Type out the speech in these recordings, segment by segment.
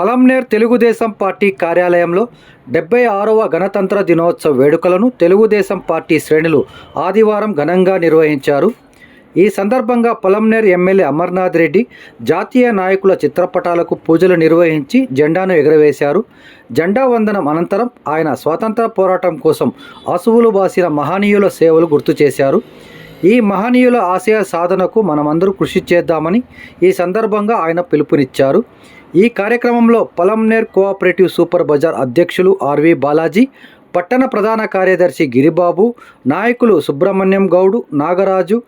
Palamaner Telugu Desam party కార్యాలయంలో డెబ్బై ఆరవ గణతంత్ర దినోత్సవ వేడుకలను తెలుగుదేశం పార్టీ శ్రేణులు ఆదివారం ఘనంగా నిర్వహించారు. ఈ సందర్భంగా పొలంనేర్ ఎమ్మెల్యే అమర్నాథ్ రెడ్డి జాతీయ నాయకుల చిత్రపటాలకు పూజలు నిర్వహించి జెండాను ఎగరవేశారు. జెండా వందనం అనంతరం ఆయన స్వాతంత్ర పోరాటం కోసం అసువులు బాసిన మహనీయుల సేవలు గుర్తు చేశారు. ఈ మహనీయుల ఆశయ సాధనకు మనమందరూ కృషి చేద్దామని ఈ సందర్భంగా ఆయన పిలుపునిచ్చారు. ఈ కార్యక్రమంలో పొలంనేర్ కోఆపరేటివ్ సూపర్ బజార్ అధ్యక్షులు ఆర్వి బాలాజీ పట్టణ ప్రధాన కార్యదర్శి గిరిబాబు నాయకులు సుబ్రహ్మణ్యం గౌడు నాగరాజు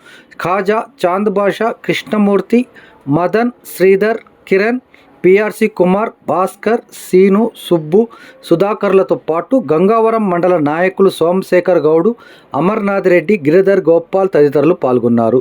ఖాజా చాంద్ బాషా కృష్ణమూర్తి మదన్ శ్రీధర్ కిరణ్ పిఆర్సి కుమార్ భాస్కర్ సీను సుబ్బు సుధాకర్లతో పాటు గంగావరం మండల నాయకులు సోమశేఖర్ గౌడు అమర్నాథ్ రెడ్డి గిరిధర్ గోపాల్ తదితరులు పాల్గొన్నారు.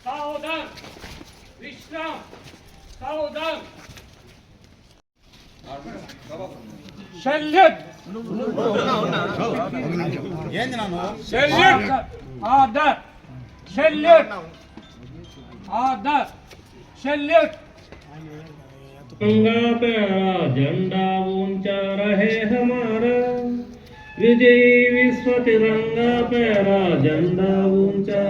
द्रुमदलशोभिनी सुहासिनी सुमधुरभाषिणी सुखदां वरदां मातरं वन्दे मातरम् वन्दे मातरम् सावधान विश्राम सावधान विश्राम सावधान शल्यत शल्यत आदर शल्यत आदर शल्यत गंगा प्यारा झंडा ऊंचा रहे हमारा विजयी विश्व तिरंगा प्यारा झंडा ऊंचा रहे हमारा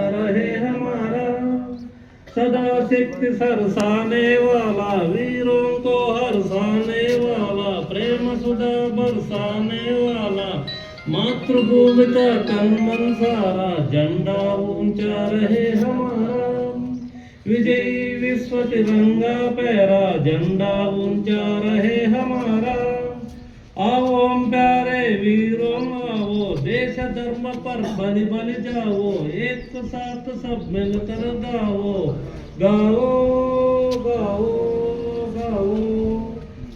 सदा शक्ति सरसाने वाला वीरों को हरसाने वाला प्रेम सुधा बरसाने वाला मातृभूमि का मन सारा, झंडा ऊँचा रहे हमारा। विजयी विश्व तिरंगा पैरा, झंडा ऊँचा रहे हमारा। आओ हम प्यारे वीरों देश धर्म पर बलि बलि जाओ, एक साथ सब मिलकर गाओ गाओ गाओ गाओ।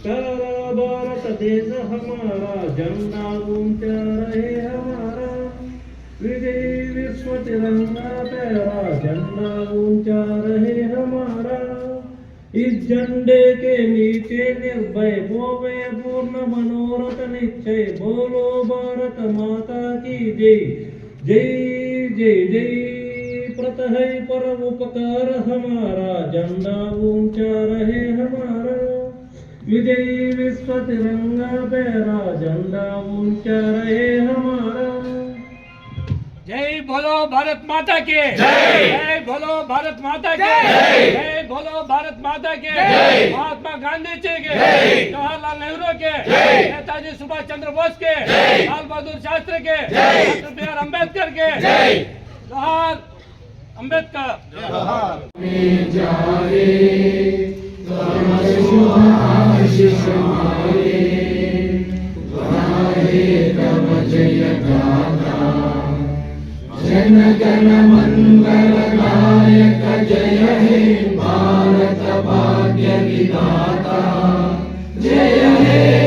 प्यारा भारत देश हमारा, झंडा ऊँचा रहे हमारा। विजयी विश्व तिरंगा, प्यारा झंडा ऊँचा रहे हमारा। इस झंडे के नीचे निर्भय बोवे पूर्ण मनोरथ निश्चय। बोलो भारत माता की जय। जय जय जय। प्रत पर उपकार हमारा। झंडा ऊँचा रहे हमारा। विजयी विश्व तिरंगा बेरा झंडा ऊँचा रहे हमारा। जय बोलो भारत माता के जय बोलो भारत माता के जय बोलो भारत माता के महात्मा गांधी जी के जवाहरलाल नेहरू के नेताजी सुभाष चंद्र बोस के लाल बहादुर शास्त्री के डॉक्टर बी आर अम्बेडकर के जोहार अंबेडकर मंगल नायक जय हे भारत भाग्य विधाता जय हे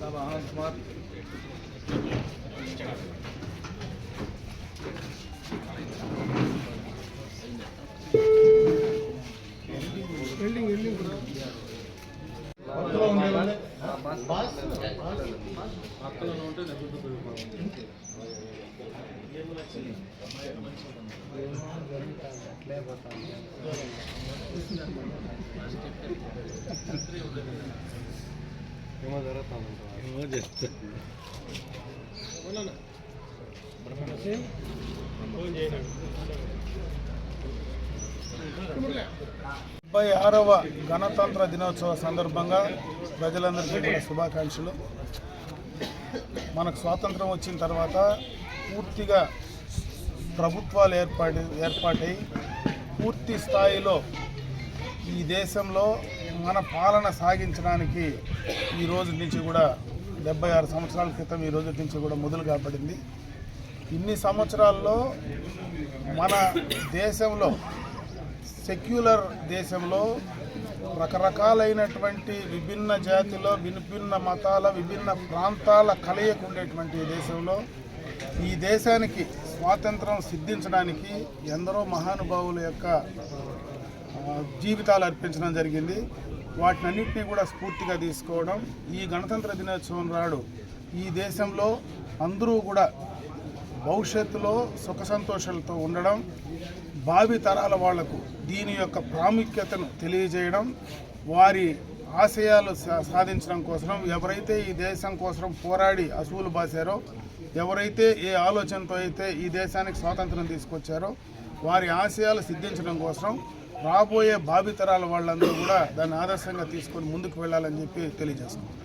Aber Hans Martin. ఏమో పెట్టు డెబ్బై ఆరవ గణతంత్ర దినోత్సవ సందర్భంగా ప్రజలందరికీ కూడా శుభాకాంక్షలు. మనకు స్వాతంత్రం వచ్చిన తర్వాత పూర్తిగా ప్రభుత్వాలు ఏర్పాటు ఏర్పాటై పూర్తి స్థాయిలో ఈ దేశంలో మన పాలన సాగించడానికి ఈ రోజు నుంచి కూడా డెబ్బై ఆరు సంవత్సరాల క్రితం ఈ రోజు నుంచి కూడా మొదలు కాబడింది. ఇన్ని సంవత్సరాల్లో మన దేశంలో సెక్యులర్ దేశంలో రకరకాలైనటువంటి విభిన్న జాతిలో విభిన్న మతాల విభిన్న ప్రాంతాల కలయిక ఉండేటువంటి ఈ దేశంలో ఈ దేశానికి స్వాతంత్రం సిద్ధించడానికి ఎందరో మహానుభావుల యొక్క జీవితాలు అర్పించడం జరిగింది. వాటినన్నింటినీ కూడా స్ఫూర్తిగా తీసుకోవడం. ఈ గణతంత్ర దినోత్సవం నాడు ఈ దేశంలో అందరూ కూడా భవిష్యత్తులో సుఖ సంతోషాలతో ఉండడం భావి తరాల వాళ్ళకు దీని యొక్క ప్రాముఖ్యతను తెలియజేయడం వారి ఆశయాలు సా- సాధించడం కోసం ఎవరైతే ఈ దేశం కోసం పోరాడి అసూలు బాసారో ఎవరైతే ఏ ఆలోచనతో అయితే ఈ దేశానికి స్వాతంత్రం తీసుకొచ్చారో వారి ఆశయాలు సిద్ధించడం కోసం రాబోయే భావితరాల వాళ్ళందరూ కూడా దాన్ని ఆదర్శంగా తీసుకొని ముందుకు వెళ్ళాలని చెప్పి తెలియజేస్తున్నాం